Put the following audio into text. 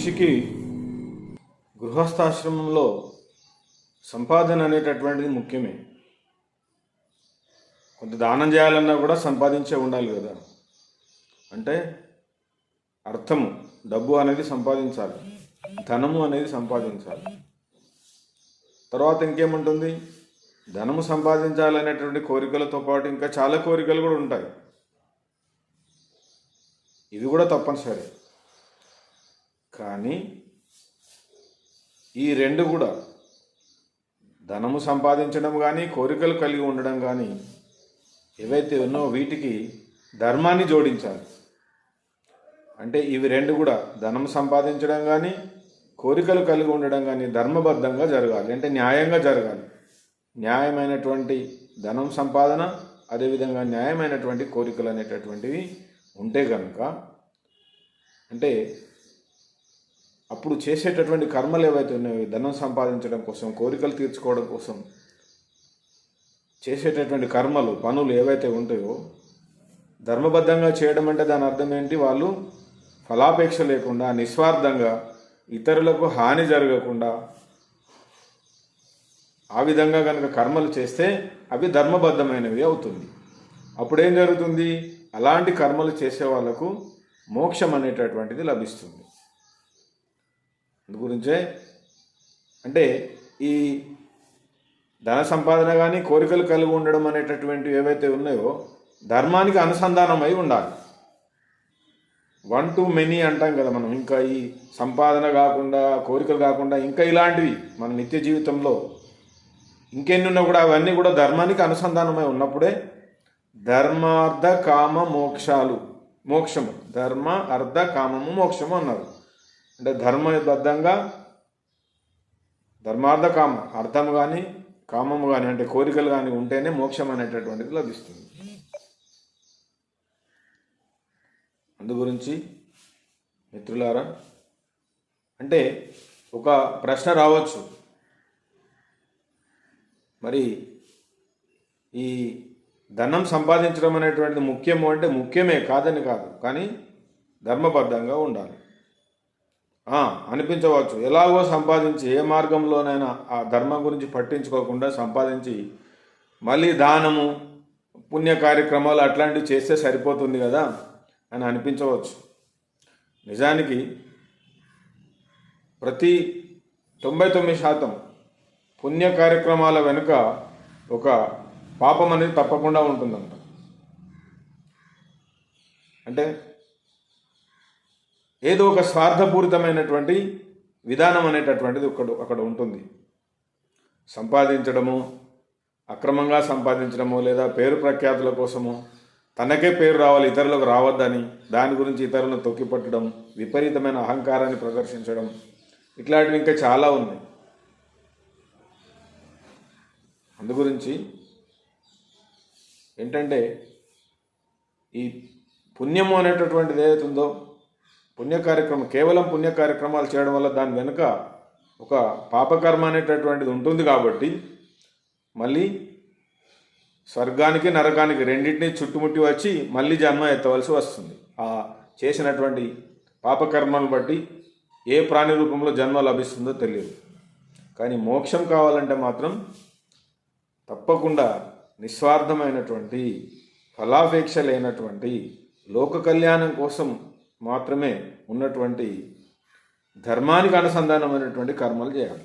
మనిషికి గృహస్థాశ్రమంలో సంపాదన అనేటటువంటిది ముఖ్యమే. కొంత దానం చేయాలన్నా కూడా సంపాదించే ఉండాలి కదా. అంటే అర్థము డబ్బు అనేది సంపాదించాలి ధనము అనేది సంపాదించాలి. తర్వాత ఇంకేముంటుంది? ధనము సంపాదించాలనేటువంటి కోరికలతో పాటు ఇంకా చాలా కోరికలు కూడా ఉంటాయి. ఇది కూడా తప్పనిసరి. కానీ ఈ రెండు కూడా ధనము సంపాదించడం కానీ కోరికలు కలిగి ఉండడం కానీ ఏవైతే ఉన్నో వీటికి ధర్మాన్ని జోడించాలి. అంటే ఇవి రెండు కూడా ధనం సంపాదించడం కానీ కోరికలు కలిగి ఉండడం కానీ ధర్మబద్ధంగా జరగాలి. అంటే న్యాయంగా జరగాలి. న్యాయమైనటువంటి ధనం సంపాదన అదేవిధంగా న్యాయమైనటువంటి కోరికలు అనేటటువంటివి ఉంటే కనుక అంటే అప్పుడు చేసేటటువంటి కర్మలు ఏవైతే ఉన్నాయో ధనం సంపాదించడం కోసం కోరికలు తీర్చుకోవడం కోసం చేసేటటువంటి కర్మలు పనులు ఏవైతే ఉంటాయో ధర్మబద్ధంగా చేయడం అంటే దాని అర్థం ఏంటి? వాళ్ళు ఫలాపేక్ష లేకుండా నిస్వార్థంగా ఇతరులకు హాని జరగకుండా ఆ విధంగా కనుక కర్మలు చేస్తే అవి ధర్మబద్ధమైనవి అవుతుంది. అప్పుడేం జరుగుతుంది? అలాంటి కర్మలు చేసే వాళ్ళకు మోక్షం అనేటటువంటిది లభిస్తుంది. అందుగురించే అంటే ఈ ధన సంపాదన కానీ కోరికలు కలిగి ఉండడం అనేటటువంటివి ఏవైతే ఉన్నాయో ధర్మానికి అనుసంధానమై ఉండాలి. వన్ టు మెనీ అంటాం కదా మనం. ఇంకా ఈ సంపాదన కాకుండా కోరికలు కాకుండా ఇంకా ఇలాంటివి మన నిత్య జీవితంలో ఇంకెన్ని ఉన్నా కూడా అవన్నీ కూడా ధర్మానికి అనుసంధానమై ఉన్నప్పుడే ధర్మార్థ కామ మోక్షాలు మోక్షము. ధర్మ అర్థ కామము మోక్షము అన్నారు. అంటే ధర్మబద్ధంగా ధర్మార్థ కామం అర్థం కానీ కామము కానీ అంటే కోరికలు కానీ ఉంటేనే మోక్షం అనేటటువంటిది లభిస్తుంది. అందు గురించి మిత్రులారా అంటే ఒక ప్రశ్న రావచ్చు. మరి ఈ ధనం సంపాదించడం అనేటువంటిది ముఖ్యము అంటే ముఖ్యమే కాదని కాదు. కానీ ధర్మబద్ధంగా ఉండాలి. అనిపించవచ్చు. ఎలాగో సంపాదించి ఏ మార్గంలోనైనా ఆ ధర్మం గురించి పట్టించుకోకుండా సంపాదించి మళ్ళీ దానము పుణ్య కార్యక్రమాలు అట్లాంటివి చేస్తే సరిపోతుంది కదా అని అనిపించవచ్చు. నిజానికి ప్రతి తొంభై తొమ్మిది శాతం పుణ్య కార్యక్రమాల వెనుక ఒక పాపం అనేది తప్పకుండా ఉంటుందంట. అంటే ఏదో ఒక స్వార్థపూరితమైనటువంటి విధానం అనేటటువంటిది ఒకడు అక్కడ ఉంటుంది. సంపాదించడము అక్రమంగా సంపాదించడము లేదా పేరు ప్రఖ్యాతుల కోసము తనకే పేరు రావాలి ఇతరులకు రావద్దని దాని గురించి ఇతరులను తొక్కిపట్టడం విపరీతమైన అహంకారాన్ని ప్రదర్శించడం ఇట్లాంటివి ఇంకా చాలా ఉన్నాయి. అందు గురించి ఏంటంటే ఈ పుణ్యము అనేటటువంటిది ఏదైతుందో ఉందో పుణ్య కార్యక్రమం కేవలం పుణ్య కార్యక్రమాలు చేయడం వల్ల దాని వెనుక ఒక పాపకర్మ అనేటటువంటిది ఉంటుంది కాబట్టి మళ్ళీ స్వర్గానికి నరకానికి రెండింటినీ చుట్టుముట్టి వచ్చి మళ్ళీ జన్మ ఎత్తవలసి వస్తుంది. ఆ చేసినటువంటి పాపకర్మను బట్టి ఏ ప్రాణి రూపంలో జన్మ లభిస్తుందో తెలియదు. కానీ మోక్షం కావాలంటే మాత్రం తప్పకుండా నిస్వార్థమైనటువంటి ఫలాపేక్ష లేనటువంటి లోక కళ్యాణం కోసం మాత్రమే ఉన్నటువంటి ధర్మానికి అనుసంధానమైనటువంటి కర్మలు చేయాలి.